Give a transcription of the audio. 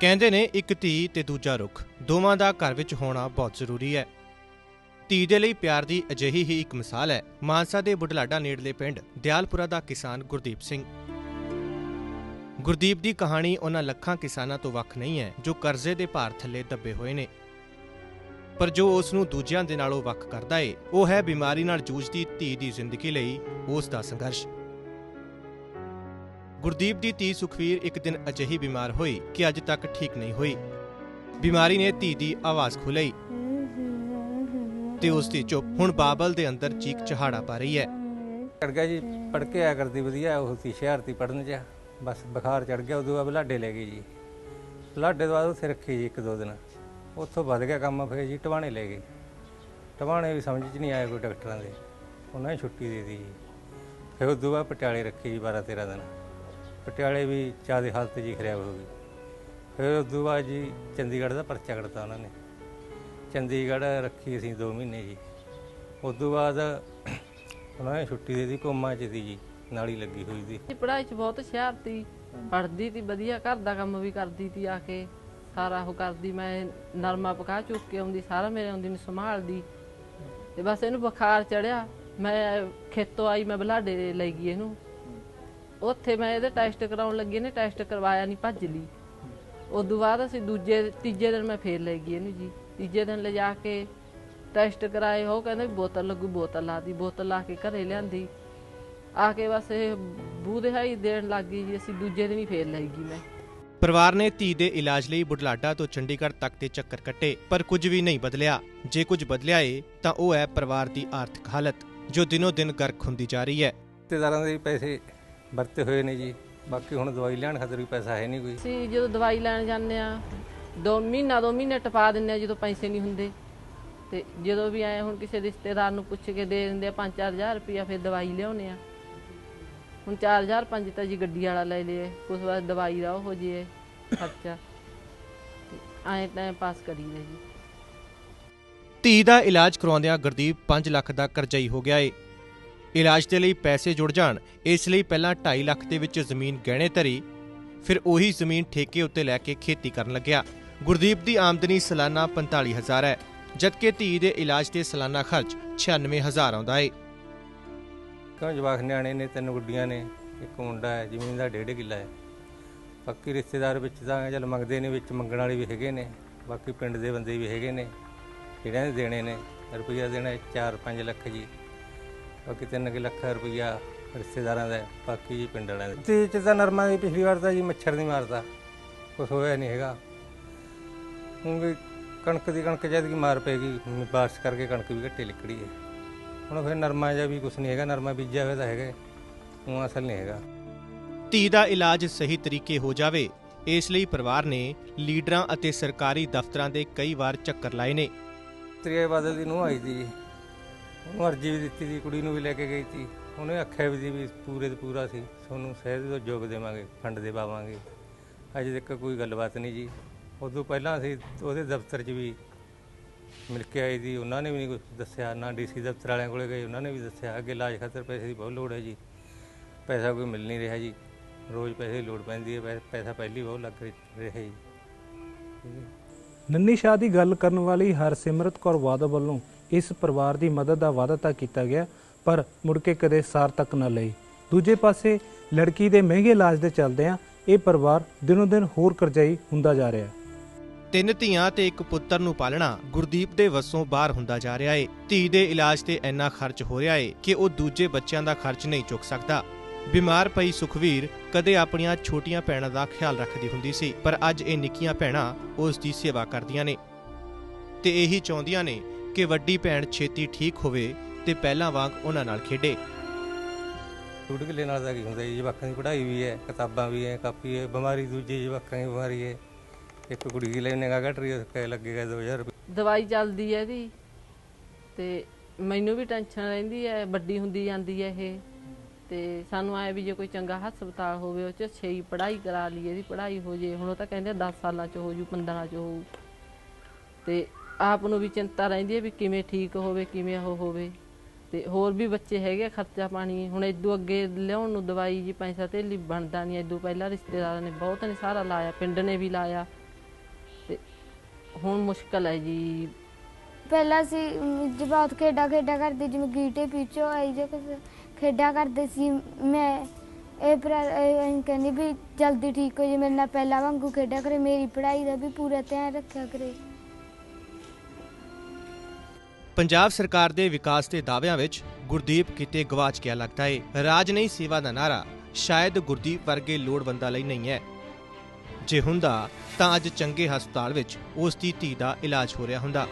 ਕਹਿੰਦੇ ਨੇ ਇੱਕ ਧੀ ਤੇ ਦੂਜਾ ਰੁੱਖ, ਦੋਵਾਂ ਦਾ ਘਰ ਵਿੱਚ ਹੋਣਾ ਬਹੁਤ ਜ਼ਰੂਰੀ ਹੈ। ਧੀ ਦੇ ਲਈ ਪਿਆਰ ਦੀ ਅਜਿਹੀ ਹੀ ਇੱਕ ਮਿਸਾਲ ਹੈ, ਮਾਨਸਾ ਦੇ ਬੁਢਲਾਡਾ ਨੇੜਲੇ ਪਿੰਡ ਦਿਆਲਪੁਰਾ ਦਾ ਕਿਸਾਨ ਗੁਰਦੀਪ ਸਿੰਘ। ਗੁਰਦੀਪ ਦੀ ਕਹਾਣੀ ਉਹਨਾਂ ਲੱਖਾਂ ਕਿਸਾਨਾਂ ਤੋਂ ਵੱਖ ਨਹੀਂ ਹੈ, ਜੋ ਕਰਜ਼ੇ ਦੇ ਭਾਰ ਥੱਲੇ ਦੱਬੇ ਹੋਏ ਨੇ। ਪਰ ਜੋ ਉਸ ਨੂੰ ਦੂਜਿਆਂ ਦੇ ਨਾਲੋਂ ਵੱਖ ਕਰਦਾ ਏ, ਉਹ ਹੈ ਬਿਮਾਰੀ ਨਾਲ ਜੂਝਦੀ ਧੀ ਦੀ ਜ਼ਿੰਦਗੀ ਲਈ ਉਸ ਦਾ ਸੰਘਰਸ਼। ਗੁਰਦੀਪ ਦੀ ਧੀ ਸੁਖਵੀਰ ਇੱਕ ਦਿਨ ਅਜਿਹੀ ਬਿਮਾਰ ਹੋਈ ਕਿ ਅੱਜ ਤੱਕ ਠੀਕ ਨਹੀਂ ਹੋਈ। ਬਿਮਾਰੀ ਨੇ ਧੀ ਦੀ ਆਵਾਜ਼ ਖੁਲਈ ਤੇ ਉਸ ਦੀ ਚੁੱਪ ਹੁਣ ਬਾਬਲ ਦੇ ਅੰਦਰ ਚੀਕ ਚਹਾੜਾ ਪਾ ਰਹੀ ਹੈ। ਚੜ ਗਿਆ ਜੀ ਪੜ ਕੇ ਆਇਆ ਕਰਦੀ ਵਧੀਆ, ਉਹ ਸੀ ਸ਼ਹਿਰ ਪੜਨ ਚ ਬਸ ਬੁਖਾਰ ਚੜ ਗਿਆ, ਉਦੋਂ ਬਾਅਦ ਬਲਾਡੇ ਲੈ ਗਈ ਜੀ। ਬਲਾਡੇ ਤੋਂ ਬਾਅਦ ਉੱਥੇ ਰੱਖੀ ਜੀ ਇੱਕ ਦੋ ਦਿਨ। ਉੱਥੋਂ ਵੱਧ ਗਿਆ ਕੰਮ ਫਿਰ ਜੀ, ਟਵਾਣੇ ਲੈ ਗਏ ਟਵਾਣੇ ਵੀ ਸਮਝ ਚ ਨਹੀਂ ਆਇਆ ਕੋਈ ਡਾਕਟਰਾਂ ਦੇ। ਉਹਨਾਂ ਨੇ ਛੁੱਟੀ ਦੇ ਦਿੱਤੀ ਜੀ। ਫਿਰ ਉਦੋਂ ਬਾਅਦ ਪਟਿਆਲੇ ਰੱਖੀ ਜੀ 12 13 ਦਿਨ। ਪਟਿਆਲੇ ਵੀ ਜ਼ਿਆਦਾ ਹਾਲਤ ਜੀ ਖਰਾਬ ਹੋ ਗਈ। ਫਿਰ ਉਦੋਂ ਬਾਅਦ ਜੀ ਚੰਡੀਗੜ੍ਹ ਦਾ ਪਰਚਾ ਕੱਢਤਾ ਉਹਨਾਂ ਨੇ। ਚੰਡੀਗੜ੍ਹ ਰੱਖੀ ਅਸੀਂ 2 ਮਹੀਨੇ ਜੀ। ਉਦੋਂ ਬਾਅਦ ਉਹਨਾਂ ਨੇ ਛੁੱਟੀ ਦੇ ਦਿੱਤੀ, ਕੋਮਾ ਚ ਦੀ ਜੀ, ਨਾਲੀ ਲੱਗੀ ਹੋਈ ਸੀ ਇਹ ਪੜ੍ਹਾਈ 'ਚ ਬਹੁਤ ਹੁਸ਼ਿਆਰ ਤੀ ਪੜ੍ਹਦੀ ਤੀ ਵਧੀਆ ਘਰ ਦਾ ਕੰਮ ਵੀ ਕਰਦੀ ਤੀ ਆ ਕੇ। ਸਾਰਾ ਉਹ ਕਰਦੀ, ਮੈਂ ਨਰਮਾ ਪਕਾ ਚੁੱਕ ਕੇ ਆਉਂਦੀ, ਸਾਰਾ ਮੇਰੇ ਆਉਂਦੀ ਨੂੰ ਸੰਭਾਲਦੀ। ਤੇ ਬਸ ਇਹਨੂੰ ਬੁਖਾਰ ਚੜਿਆ ਮੈਂ ਖੇਤੋਂ ਆਈ, ਮੈਂ ਬਲਾਡੇ ਲਈ ਗਈ ਇਹਨੂੰ। ਉੱਥੇ ਮੈਂ ਇਹਦੇ ਟੈਸਟ ਕਰਾਉਣ ਲੱਗੀ ਇਹਨੇ ਟੈਸਟ ਕਰਵਾਇਆ ਨਹੀਂ ਭੱਜ ਲਈ। ਉਦੋਂ ਬਾਅਦ ਅਸੀਂ ਦੂਜੇ ਤੀਜੇ ਦਿਨ ਮੈਂ ਫੇਰ ਲੈ ਗਈ ਇਹਨੂੰ ਜੀ। ਤੀਜੇ ਦਿਨ ਲਿਜਾ ਕੇ ਟੈਸਟ ਕਰਾਏ ਉਹ ਕਹਿੰਦੇ ਬੋਤਲ ਲੱਗੂ ਬੋਤਲ ਲਾਦੀ ਬੋਤਲ ਲਾ ਕੇ ਘਰੇ ਲਿਆਂਦੀ। ਆ ਕੇ ਬਸ ਇਹ ਬੂਹ ਦਿਹਾਈ ਦੇਣ ਲੱਗ ਗਈ ਜੀ ਅਸੀਂ ਦੂਜੇ ਦਿਨ ਹੀ ਫੇਰ ਲੈ ਗਈ ਮੈਂ। ਪਰਿਵਾਰ ਨੇ ਧੀ ਦੇ ਇਲਾਜ ਲਈ ਬੁਢਲਾਡਾ ਤੋਂ ਚੰਡੀਗੜ੍ਹ ਤੱਕ ਦੇ ਚੱਕਰ ਕੱਟੇ ਪਰ ਕੁਝ ਵੀ ਨਹੀਂ ਬਦਲਿਆ। ਜੇ ਕੁਝ ਬਦਲਿਆ ਏ ਤਾਂ ਉਹ ਹੈ ਪਰਿਵਾਰ ਦੀ ਆਰਥਿਕ ਹਾਲਤ ਜੋ ਦਿਨੋ ਦਿਨ ਗਰਕ ਹੁੰਦੀ ਜਾ ਰਹੀ ਹੈ। ਰਿਸ਼ਤੇਦਾਰਾਂ ਦੇ ਪੈਸੇ ਵਰਤੇ ਹੋਏ ਨੇ ਜੀ। ਬਾਕੀ ਹੁਣ ਦਵਾਈ ਲੈਣ ਖਾਤਰ ਵੀ ਪੈਸਾ ਹੈ ਨਹੀਂ ਕੋਈ। ਅਸੀਂ ਜਦੋਂ ਦਵਾਈ ਲੈਣ ਜਾਂਦੇ ਆ ਦੋ ਮਹੀਨਾ ਦੋ ਮਹੀਨੇ ਟਪਾ ਦਿੰਦੇ ਆ ਜਦੋਂ ਪੈਸੇ ਨਹੀਂ ਹੁੰਦੇ। ਤੇ ਜਦੋਂ ਵੀ ਆਏ ਹੁਣ ਕਿਸੇ ਰਿਸ਼ਤੇਦਾਰ ਨੂੰ ਪੁੱਛ ਕੇ ਦੇ ਦਿੰਦੇ ਆ 5-4000 ਰੁਪਇਆ ਫਿਰ ਦਵਾਈ ਲਿਆਉਨੇ ਆ ਹੁਣ 4000 ਪੰਜ ਤਾਂ ਜੀ ਗੱਡੀ ਵਾਲਾ ਲੈ ਲਏ ਉਸ ਵਾਰ ਦਵਾਈ ਦਾ ਉਹ ਹੋ ਜੇ ਖਰਚਾ। ਆਏ ਟਾਈਮ ਪਾਸ ਕਰੀਦਾ ਜੀ। ਧੀ ਦਾ ਇਲਾਜ ਕਰਵਾਉਂਦਿਆਂ ਗੁਰਦੀਪ 5 ਲੱਖ ਦਾ ਕਰਜ਼ਈ ਹੋ ਗਿਆ ਏ। ਇਲਾਜ ਦੇ ਲਈ ਪੈਸੇ ਜੁੜ ਜਾਣ, ਇਸ ਲਈ ਪਹਿਲਾਂ 2.5 ਲੱਖ ਦੇ ਵਿੱਚ ਜ਼ਮੀਨ ਗਹਿਣੇ ਧਰੀ, ਫਿਰ ਉਹੀ ਜ਼ਮੀਨ ਠੇਕੇ ਉੱਤੇ ਲੈ ਕੇ ਖੇਤੀ ਕਰਨ ਲੱਗਿਆ। ਗੁਰਦੀਪ ਦੀ ਆਮਦਨੀ ਸਾਲਾਨਾ 45000 ਹੈ, ਜਦਕਿ ਧੀ ਦੇ ਇਲਾਜ ਤੇ ਸਾਲਾਨਾ ਖਰਚ 96000 ਆਉਂਦਾ ਏ। ਕਿਉਂ ਜਵਾਕ ਨਿਆਣੇ ਨੇ, ਤਿੰਨ ਗੁੱਡੀਆਂ ਨੇ, ਇੱਕ ਮੁੰਡਾ ਹੈ, ਜ਼ਮੀਨ ਦਾ ਡੇਢ ਕਿੱਲਾ ਹੈ। ਬਾਕੀ ਰਿਸ਼ਤੇਦਾਰ ਵਿੱਚ ਤਾਂ ਚੱਲ ਮੰਗਦੇ ਨੇ, ਵਿੱਚ ਮੰਗਣ ਵਾਲੇ ਵੀ ਹੈਗੇ ਨੇ, ਬਾਕੀ ਪਿੰਡ ਦੇ ਬੰਦੇ ਵੀ ਹੈਗੇ ਨੇ, ਜਿਹੜਿਆਂ ਦੇ ਦੇਣੇ ਨੇ, ਰੁਪਈਆ ਦੇਣਾ 4-5 ਲੱਖ ਜੀ। ਬਾਕੀ 3 ਲੱਖ ਰੁਪਈਆ ਰਿਸ਼ਤੇਦਾਰਾਂ ਦਾ ਬਾਕੀ ਜੀ ਪਿੰਡ ਵਾਲਿਆਂ ਦਾ। ਤੇ ਚ ਤਾਂ ਨਰਮਾ ਦੀ ਪਿਛਲੀ ਵਾਰ ਤਾਂ ਜੀ ਮੱਛਰ ਨਹੀਂ ਮਾਰਦਾ ਕੁਛ ਹੋਇਆ ਨਹੀਂ ਹੈਗਾ। ਹੁਣ ਵੀ ਕਣਕ ਦੀ ਕਣਕ ਜਦ ਕੀ ਮਾਰ ਪੈਗੀ ਬਾਰਿਸ਼ ਕਰਕੇ ਕਣਕ ਵੀ ਘੱਟੇ ਲਿਕੜੀ ਹੈ। ਹੁਣ ਫਿਰ ਨਰਮਾ ਜਿਹਾ ਵੀ ਕੁਛ ਨਹੀਂ ਹੈਗਾ ਨਰਮਾ ਬੀਜਿਆ ਹੋਇਆ ਤਾਂ ਹੈਗਾ ਉਹ ਅਸਲ ਨਹੀਂ ਹੈਗਾ। ਧੀ ਦਾ ਇਲਾਜ ਸਹੀ ਤਰੀਕੇ ਹੋ ਜਾਵੇ ਇਸ ਲਈ ਪਰਿਵਾਰ ਨੇ ਲੀਡਰਾਂ ਅਤੇ ਸਰਕਾਰੀ ਦਫ਼ਤਰਾਂ ਦੇ ਕਈ ਵਾਰ ਚੱਕਰ ਲਾਏ ਨੇ। ਤ੍ਰਿਆ ਬਾਦਲ ਦੀ ਨੂੰ ਆਈ ਸੀ ਜੀ ਉਹਨੂੰ ਅਰਜੀ ਵੀ ਦਿੱਤੀ ਸੀ, ਕੁੜੀ ਨੂੰ ਵੀ ਲੈ ਕੇ ਗਈ ਸੀ। ਉਹਨੇ ਆਖਿਆ ਵੀ ਸੀ ਵੀ ਪੂਰੇ ਤੇ ਪੂਰਾ ਸੀ। ਤੁਹਾਨੂੰ ਸਹਿਦ ਤੋਂ ਯੋਗ ਦੇਵਾਂਗੇ, ਫੰਡ ਦੇ ਪਾਵਾਂਗੇ ਅਜੇ ਤੱਕ ਕੋਈ ਗੱਲਬਾਤ ਨਹੀਂ ਜੀ। ਉਦੋਂ ਪਹਿਲਾਂ ਅਸੀਂ ਉਹਦੇ ਦਫ਼ਤਰ 'ਚ ਵੀ ਮਿਲ ਕੇ ਆਏ ਸੀ। ਉਹਨਾਂ ਨੇ ਵੀ ਨਹੀਂ ਕੁਝ ਦੱਸਿਆ। ਨਾ ਡੀਸੀ ਦਫ਼ਤਰ ਵਾਲਿਆਂ ਕੋਲੇ ਗਏ, ਉਹਨਾਂ ਨੇ ਵੀ ਦੱਸਿਆ। ਅੱਗੇ ਇਲਾਜ ਖਾਤਰ ਪੈਸੇ ਦੀ ਬਹੁਤ ਲੋੜ ਹੈ ਜੀ। ਪੈਸਾ ਕੋਈ ਮਿਲ ਨਹੀਂ ਰਿਹਾ ਜੀ। ਰੋਜ਼ ਪੈਸੇ ਦੀ ਲੋੜ ਪੈਂਦੀ ਹੈ। ਪੈ- ਪੈਸਾ ਪਹਿਲੀ ਬਹੁਤ ਲੱਗ ਰਿਹਾ ਜੀ। ਨੰਨੀ ਸ਼ਾਹ ਦੀ ਗੱਲ ਕਰਨ ਵਾਲੀ ਹਰਸਿਮਰਤ ਕੌਰ ਬਾਦਲ ਵੱਲੋਂ ਇਸ ਪਰਿਵਾਰ ਦੀ ਮਦਦ ਦਾ ਵਾਅਦਾ ਤਾਂ ਕੀਤਾ ਗਿਆ, ਪਰ ਮੁੜ ਕੇ ਕਦੇ ਸਾਰ ਤੱਕ ਨਾ ਲਈ। ਦੂਜੇ ਪਾਸੇ, ਲੜਕੀ ਦੇ ਮਹਿੰਗੇ ਇਲਾਜ ਦੇ ਚੱਲਦਿਆਂ ਇਹ ਪਰਿਵਾਰ ਦਿਨੋ ਦਿਨ ਹੋਰ ਕਰਜ਼ਾਈ ਹੁੰਦਾ ਜਾ ਰਿਹਾ ਹੈ। ਤਿੰਨ ਧੀਆਂ ਤੇ ਇੱਕ ਪੁੱਤਰ ਨੂੰ ਪਾਲਣਾ ਗੁਰਦੀਪ ਦੇ ਵੱਸੋਂ ਬਾਹਰ ਹੁੰਦਾ ਜਾ ਰਿਹਾ ਏ। ਧੀ ਦੇ ਇਲਾਜ ਤੇ ਇੰਨਾ ਖਰਚ ਹੋ ਰਿਹਾ ਏ ਕਿ ਉਹ ਦੂਜੇ ਬੱਚਿਆਂ ਦਾ ਖਰਚ ਨਹੀਂ ਚੁੱਕ ਸਕਦਾ। ਬਿਮਾਰ ਪਈ ਸੁਖਵੀਰ ਕਦੇ ਆਪਣੀਆਂ ਛੋਟੀਆਂ ਭੈਣਾਂ ਦਾ ਖਿਆਲ ਰੱਖਦੀ ਹੁੰਦੀ ਸੀ, ਪਰ ਅੱਜ ਇਹ ਨਿੱਕੀਆਂ ਭੈਣਾਂ ਉਸ ਦੀ ਸੇਵਾ ਕਰਦੀਆਂ ਨੇ। ਤੇ ਇਹੀ ਚਾਹੁੰਦੀਆਂ ਨੇ ਕਿ ਵੱਡੀ ਭੈਣ ਛੇਤੀ ਠੀਕ ਹੋਵੇ ਤੇ ਪਹਿਲਾਂ ਵਾਂਗ ਉਹਨਾਂ ਨਾਲ ਖੇਡੇ। ਡੂਢ ਕਿੱਲੇ ਨਾਲ ਦਾ ਕੀ ਹੁੰਦਾ ਜੀ ਜਵਾਕਾਂ ਦੀ ਪੜ੍ਹਾਈ ਵੀ ਹੈ ਕਿਤਾਬਾਂ ਵੀ ਹੈ ਕਾਪੀ ਹੈ ਬਿਮਾਰੀ ਦੂਜੀ ਜਵਾਕਾਂ ਦੀ ਬਿਮਾਰੀ ਹੈ। ਇੱਕ ਕੁੜੀ ਦੀ ਲੈਣੇ ਗਾ ਘਟ ਰਹੀ ਹੈ ਕਹਿ ਲੱਗੇਗਾ 2000 ਰੁਪਏ। ਦਵਾਈ ਚੱਲਦੀ ਹੈ ਇਹਦੀ ਤੇ ਮੈਨੂੰ ਵੀ ਟੈਨਸ਼ਨ ਰਹਿੰਦੀ ਹੈ ਵੱਡੀ ਹੁੰਦੀ ਜਾਂਦੀ ਹੈ ਇਹ। ਤੇ ਸਾਨੂੰ ਆਏ ਵੀ ਜੇ ਕੋਈ ਚੰਗਾ ਹਸਪਤਾਲ ਹੋਵੇ ਉਹ ਚ ਛੇਈ ਪੜ੍ਹਾਈ ਕਰਾ ਲਈ ਇਹਦੀ ਪੜ੍ਹਾਈ ਹੋ ਜੇ। ਹੁਣ ਉਹ ਤਾਂ ਕਹਿੰਦੇ 10 ਸਾਲਾਂ ਚ ਹੋ ਜੂ 15 ਚ ਹੋਊ। ਤੇ ਆਪ ਨੂੰ ਵੀ ਚਿੰਤਾ ਰਹਿੰਦੀ ਹੈ ਵੀ ਕਿਵੇਂ ਠੀਕ ਹੋਵੇ ਕਿਵੇਂ ਉਹ ਹੋਵੇ। ਤੇ ਹੋਰ ਵੀ ਬੱਚੇ ਹੈਗੇ ਆ, ਖਰਚਾ ਪਾਣੀ। ਹੁਣ ਇਦੋਂ ਅੱਗੇ ਲਿਆਉਣ ਨੂੰ ਦਵਾਈ ਜੀ ਪੈਸਾ ਧੇਲੀ ਬਣਦਾ ਨਹੀਂ ਇਦੋਂ ਪਹਿਲਾਂ ਰਿਸ਼ਤੇਦਾਰਾਂ ਨੇ ਬਹੁਤ ਨੇ ਸਾਰਾ ਲਾਇਆ ਪਿੰਡ ਨੇ ਵੀ ਲਾਇਆ। ਹੁਣ ਮੁਸ਼ਕਲ ਹੈ ਜੀ। ਪਹਿਲਾਂ ਸੀ ਜੇ ਬਹੁਤ ਖੇਡਾਂ ਖੇਡਾਂ ਕਰਦੇ ਜਿਵੇਂ ਗੀਟੇ ਪਿੱਛੋ ਆਈ ਜੇ ਕੁਛ ਖੇਡਾਂ ਕਰਦੇ ਸੀ। ਮੈਂ ਇਹ ਪਰ ਕਹਿੰਦੀ ਵੀ ਜਲਦੀ ਠੀਕ ਹੋ ਜੇ ਮੇਰੇ ਨਾਲ ਪਹਿਲਾਂ ਵਾਂਗੂ ਖੇਡਿਆ ਕਰੇ ਮੇਰੀ ਪੜ੍ਹਾਈ ਦਾ ਵੀ ਪੂਰਾ ਧਿਆਨ ਰੱਖਿਆ ਕਰੇ। ਪੰਜਾਬ ਸਰਕਾਰ ਦੇ ਵਿਕਾਸ ਦੇ ਦਾਅਵਿਆਂ ਵਿੱਚ ਗੁਰਦੀਪ ਕਿਤੇ ਗਵਾਚ ਗਿਆ ਲੱਗਦਾ ਹੈ ਰਾਜ ਨਹੀਂ, ਸੇਵਾ ਦਾ ਨਾਰਾ। ਸ਼ਾਇਦ ਗੁਰਦੀਪ ਵਰਗੇ ਲੋੜਵੰਦਾਂ ਲਈ ਨਹੀਂ ਹੈ। ਜੇ ਹੁੰਦਾ ਤਾਂ ਅੱਜ ਚੰਗੇ ਹਸਪਤਾਲ ਵਿੱਚ ਉਸ ਦੀ ਧੀ ਦਾ ਇਲਾਜ ਹੋ ਰਿਹਾ ਹੁੰਦਾ।